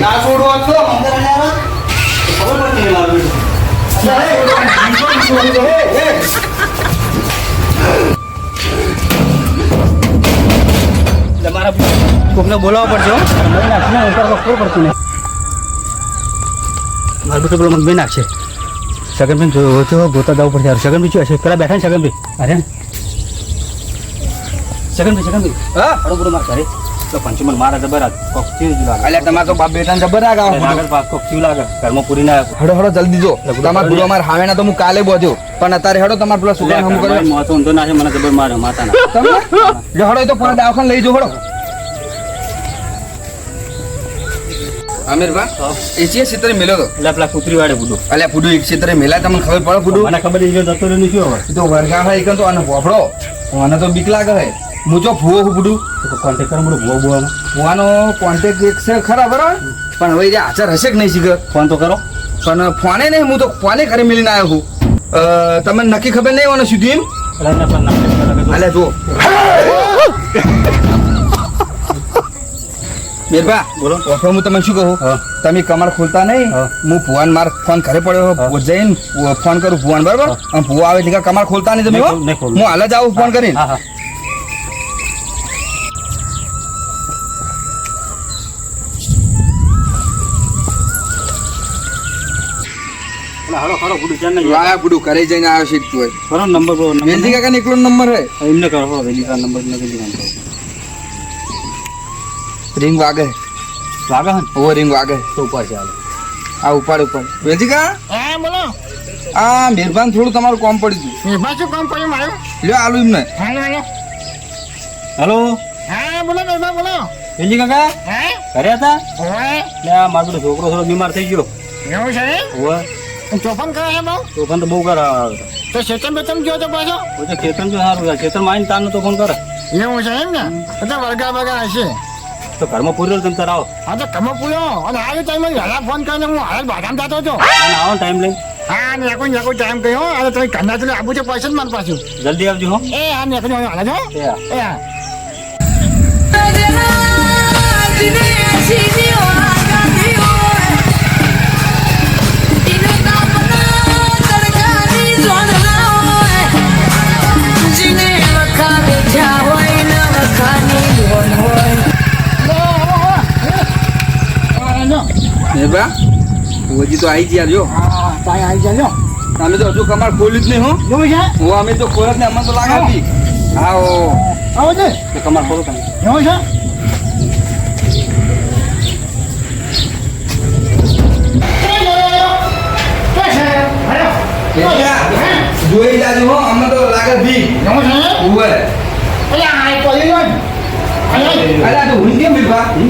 నా చూడు તમારા બોલાવવા પડશે મને નાખીને ઉપર ખબર પડતી નહીં મારું બેટો મને બે નાખશે સગનભાઈ જોયો ગોતા જવું પડશે સગનભાઈ શું છે પેલા બેઠા ને સગનભાઈ અરે સગનભાઈ સગનભાઈ હા? હળો બરો માર ઘરે. તો પંચમન મારા જબર કોક થયું જ લાગે. અલ્યા તમારે તો બાપ બેટાને જબર રાગ આવે. લાગે પાક કોક થયું લાગે. ઘરમાં પૂરી ના હડો હડો જલ્દી જો. તમારે ભૂલો મારે હાવેના તો હું કાલે બોધ્યો પણ અત્યારે હડો તમારે પેલા સુગન હમ કર્યો? મોતો ઊંધો ના છે મને જબર મારે માતા ના તમે જો હડો એ તો પણ દવાખાને લઈ જો હડો અમીરભા એ છે ક્ષેત્રે મેલો તો? એટલે પેલા કૂતરી વાળે બુડો ફૂડું એક ક્ષેત્રે મેલા તમને ખબર પડે ફૂડું મને ખબર છે જતો રહ્યો નહીં શું હવે? તો વર્ગા હોય તો અને પોપડો મને તો બીક લાગે હે હું તો ભૂવો હું ફૂડું તો કોન્ટેક કરો મારો ભૂવો ભૂવાનો ભૂવાનો કોન્ટેક એક છે ખરા બરાબર પણ હવે જે હાજર હશે કે નહીં શીખર? ફોન તો કરો. પણ ફોને નહીં હું તો ફોને ઘરે મિલીને આવ્યો અ, તમને નક્કી ખબર નહીં હોય ને સીધું એમ. અલ્યા જો મેરબા બોલો. ઓફર હું તમને શું કહું? તમે કમર ખોલતા નહીં. હું. ભુવાન માર ફોન ઘરે પડ્યો હા. જઈને ફોન કરું ભુવાન બરાબર? ભુવા આવે એટલે કમર ખોલતા નહીં તમે હો? હું હાલ જ આવું ફોન કરીને. હાલો હાલો ચાલ નહીં લાયા બુડું ઘરે જઈને આવ્યો છે તું ખરો નંબર કરો નંબર વેલજી કાકા એકલો નંબર હે? એમને કરો હો વેલી કા નંબર નથી વેલી રિંગ વાગે. વાગે હન? ઓ રિંગ વાગે. તો ઉપર ચાલે આ ઉપાડ ઉપર વેલજી કા? હા બોલો. આ મહેરબાન થોડું તમારું કોમ પડી ગયું. મહેરબાન શું કામ પડ્યું મારું? લ્યો આલુ એમને. હાલો હા બોલો મહેરબાન બોલો. વેલી કાકા? હે? ઘરે હતા? હે એટલે મારો છોકરો થોડો બીમાર થઈ ગયો. એવું છે? હોવે. ચોફન કરે છે બહુ? તોફાન તો બહુ કરે. તો શેતન બેતન ગયો તો પાછો? પછી ખેતર જો સારું છે ખેતરમાં તારનો તો ફોન કરે. એવું છે એમ ને? બધા વળગા વળગા હશે. તો ઘરમાં પૂર્યો તમે તાર આવો. હા તો ઘરમાં પૂર્યો અને આવી ટાઈમે વહેલા ફોન કરીને હું હાલ બાધામ જતો હતો. અને આવો ટાઈમ લઈ હા નેકો નેકો ટાઈમ કયો અને તમે ઘરના તું આબુ છે પૈસા જ માર પાછું. જલ્દી આવજો હો. એ હા નેકો હાલ જો એ હા. હા મહેરબા ભુવાજી તો આવી ગયા જો. હા તાય આવી જો. તમે તો હજુ કમાર ખોલ્યું જ નહીં હો. એવું છે? હું અમે તો ખોલત ને અમને તો લાગે હતી હા ઓ આવો છે કમાર ખોલો તમે. એવું છે? જોઈ જાજો હો અમને તો લાગે ભી ઉવે. અલ્યા આ તો હું કેમ મહેરબા હું.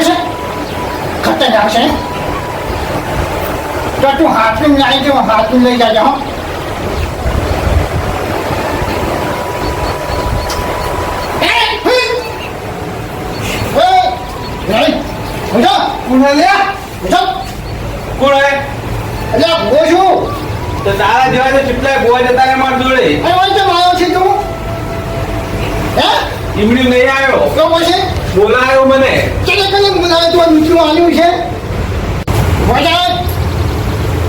જો ખતરનાક છે તો તું હાથનું લાવી દે હાથનું લઈ જાજો હો કોણ હે લે કોણ હે તો તારા જેવા તો કેટલાય બોય જતા રે માર જોડે? ઈમડી નહીં આવ્યો. બોલાયો મને.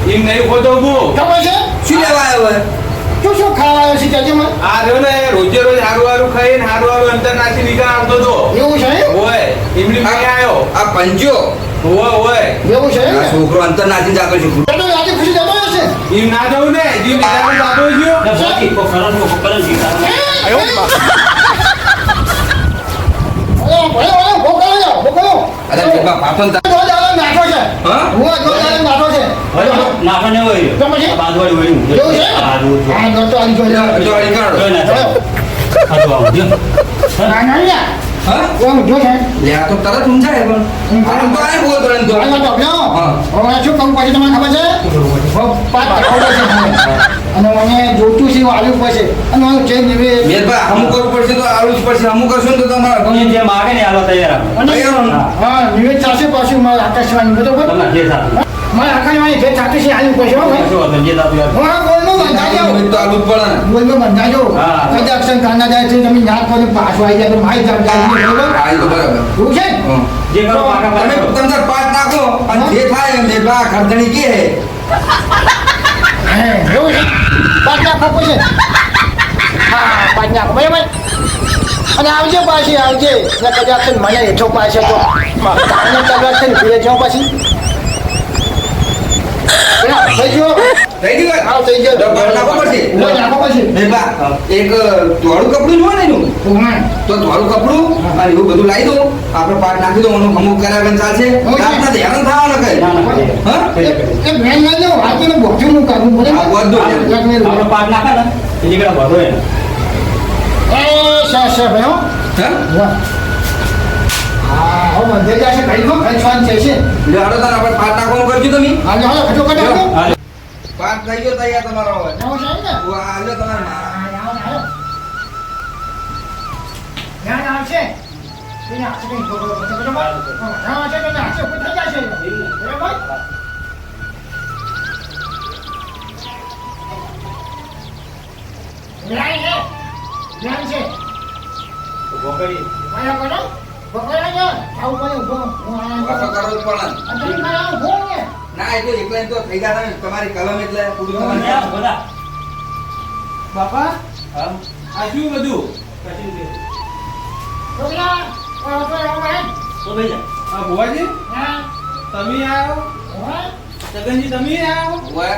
ઈમ નહીં ખોતો બુ શું લેવા આવ્યો હે આ રહ્યો ને રોજે રોજ હારું હારું ખાઈને હારું હારું અંતર નાખી નીકળ આવતો તો. ઓય ઈમડી નહીં પંજો. ઓય ઓય આ છોકરો અંતર નાખી જાતો છે તમે આજે ખુશી જમાવો છે. ઈ ના જવું ને જીમ નિકાલ જાતો ગયો બાકી કો કરો કો કરો જી અરે બેબા પાપન તા જો જાલો નાખો છે. હા? નાખો પણ હોય. તો પછી? બાદવાડી હોય એવું છે? આ તો રોજ જો અડી કાઢો જો ના આ તો આવું જો. હા? લે આ તો તરત સમજાય પણ. આમ તો આય બોલ તરત તો. શું કહું પછી તમને ખબર છે? પાંચ ટકોરા છે. અને મને જોતું છે એવું આલ્યું પડશે. અને હું હમું કરવું પડશે તો આવું જ પડશે. હમું કરશું તો તમારા તમે જે માગે ને આલો તૈયાર. હા નિવેદ થશે પાછું મારે આકાશવાણી બરોબર? જે થાય મારે ભેટ છે આલુ પડશે હો બોલનું બંધાજો તો આલુ પડે ને બોલનું બંધાજો હા. કદાચ અક્ષર કાના જાય છે તમે યાદ કરો પાછું આવી જાય તો મારી જાત જાય છે, બરોબર. છે? જે કરો તમે નાખો અને જે થાય એમ એ ખર્ચણી કે હે. હે, એવું છે? પાંચ લાખ આપો હા પાંચ લાખ. બરાબર અને આવજે પાછી આવજે. ને કદાચ મને હેઠો પાસે તો છે ને જાઉં પાછી? થઈ ગયો થઈ ગયું હા થઈ ગયો તો પાટ નાખવો પડશે નાખો પછી એ એક ધોળું કપડું જ ને એનું તો ધોળું કપડું અને એવું બધું લાવી દો આપણે પાટ નાખી દો એનું અમુક કરાવે ચાલશે રાતના ધ્યાન થવાનું કઈ ના, ના. હા? એ બેન લઈ જાઓ વાંચીને બોધું કાઢવું પડે હા, બોધું. આપણો પાટ નાખે ને એ નીકળે ભરો એ સર સર હા? વાહ. મંદિર જશે ભાઈ ઘડી છે છે. લે હાલો તાર આપણે પાટ નાખવાનું કરજો તમે હાલો હાલો ઘટો ઘટો પાટ થઈ ગયો તૈયાર તમારો હવે. આવો સાહેબ ને. વાહ, હાલો તમારો આવો આવો. ધ્યાન આવશે એને હાથે કઈ ગોગો બરાબર? હા છે તો હાથે ઉપર થઈ જશે. બરાબર? ધ્યાન છે. ધ્યાન છે. ગોકરી માયા કરો પકડાય આવું પડે હું આ કરવો જ પડે ને. તમે મારા ઊભો ના એ તો એકલા તો થઈ ગયા તમે. તમારી કલમ એટલે. બાપા? આ શું બધું? તો ભાઈ હા ભુવાજી? તમે આવો. ઓય તમે આવો. ઓય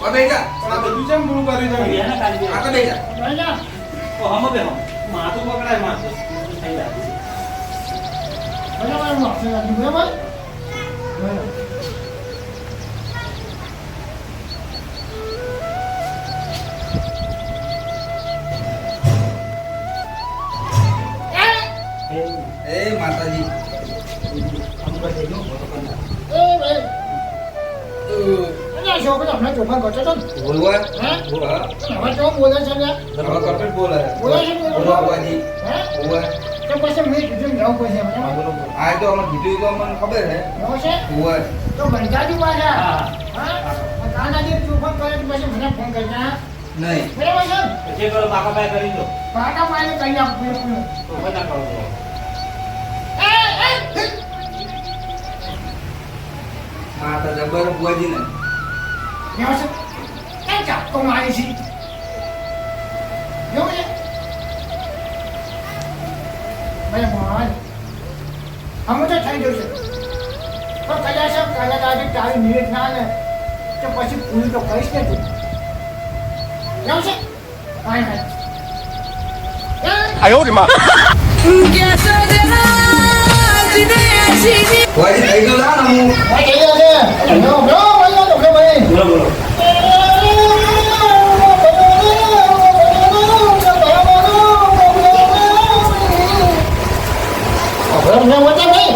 ઓ બેટા આ બધું તમે? બેના કાઢી દે. આ તો બેટા બેજા ઓ, હમો બે હમો. માથું પકડાય માથું. થઈ જાય. બરાબર માફી લાગી બરાબર બરાબર એ ચોખા કરતો હતો ને? બોલવા? હા? હવે તો બોલે છે ને? હવે કપટ બોલે. બોલે છે ને? બોલો બાબાજી હે? ઓય તો પછી મેં કીધું જવું પડશે બરાબર આ તો અમને કીધું તો અમને ખબર હે. એવું છે? ઓય તો બંધાજી પાછા હા. હા? કાનાજી તું કરે પછી મને ફોન કરજે નહીં. બરાબર છે? જે કરો પાકા પાય કરી દો. પાકા પાડે કઈ આપું તો ભાઈ ના કરો. એ એ! આ તો જબર બુઆજી ને વ્યવસ્થિત એ ચાપકો મારી છે એવું છે ભાઈ મોહન અમે તો થઈ જશે પણ કદાચ કાલે આજે તારી નિવેદ ના ને તો પછી પૂરી તો કહીશ ને તું એવું છે કાંઈ નહીં બુઆજી થઈ ગયું ના ને હું ભાઈ જઈ જશે લો લો ભાઈ લો લો ભાઈ બોલો બોલો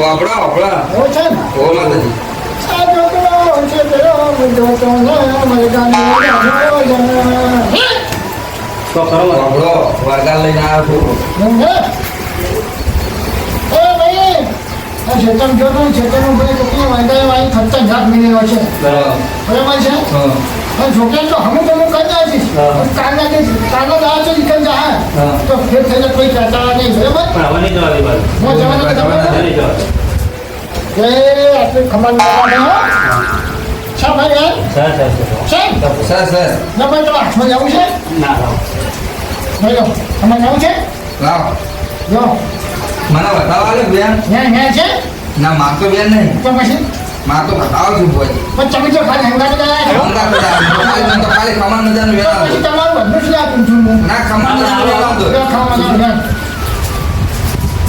વાપડા વાપડા ઓ માતાજી તો કરો. વાપડો વરગાલ લઈને આવ્યો છું જો તો ચેતન ભાઈ છોકરી વાંધા વાળી ખર્ચા જાત મિલેલો છે. બરાબર બરાબર છે? હા. પણ છોકરી તો હમુક અમુક કરતા છે. કાલના જે કાલનો દાળ છે નીકળ જા હા. તો ફેર થઈને કોઈ કહેતા નહીં બરાબર? પણ હવે નહીં જવા દે હું જવાનું જવાનું જવાનું. દે. એ આટલી ખબર ના છે? ભાઈ યાર સર, સર, સર સર ના ભાઈ તમારે હાથમાં જવું છે? ના લાવો. ભાઈ લો. તમારે જવું છે? લાવ. જો મને બતાવો લે બેન. હે હે છે? ના માર તો બેન નહીં. તો પછી? માર તો બતાવો છું બુઆજી પણ તમે તો ખાલી ગયા છો અંગા બધા મોબાઈલ તો ખાલી કમાન મજાનું તો વેલા પછી તમારું બધું જ આપું છું હું. ના કમાન મજાનું વેલા તો કમાન યાર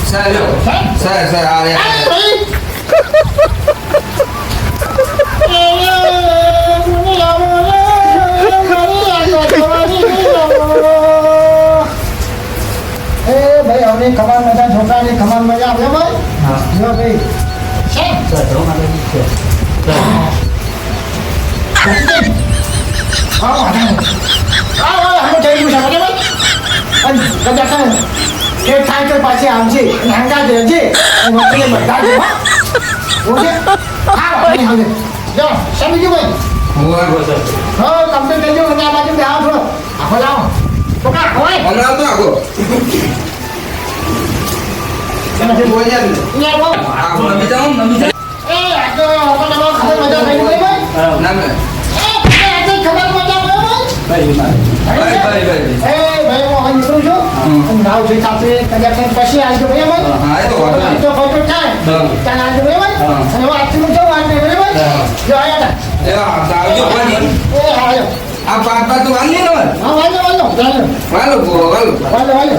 સર સર સર આ રે અને કદાચ કે થાય તો પાછી આવજે અને હંગા રહેજે. અને બધા જ ઓકે? હા હાલે. જો સમજી ભાઈ? હા કમ્પ્લીટ થઈ અને આ બાજુ આવો થોડો આખો લાવો. તો કા ખવાય હમણાં તો આગો અહીંયા ભાઈ ભાઈ ભાઈ એ ભાઈ હું હવે નીકળું છું નાવ જોઈ સાથે કન્યાક્ષર પછી આવજો બરાબર? હા એ તો વાંધો નહીં. તો ફોટો થાય. ત્યાં આવજો બરાબર? અને હું આજથી હું જવું આજે બરાબર? જો આયા હતા એ આવજો ભાઈ. એ હા આવ્યો આ પાક પાક તો વાલી ને હા વાલો વાલો વાલો. વાલો વાલો.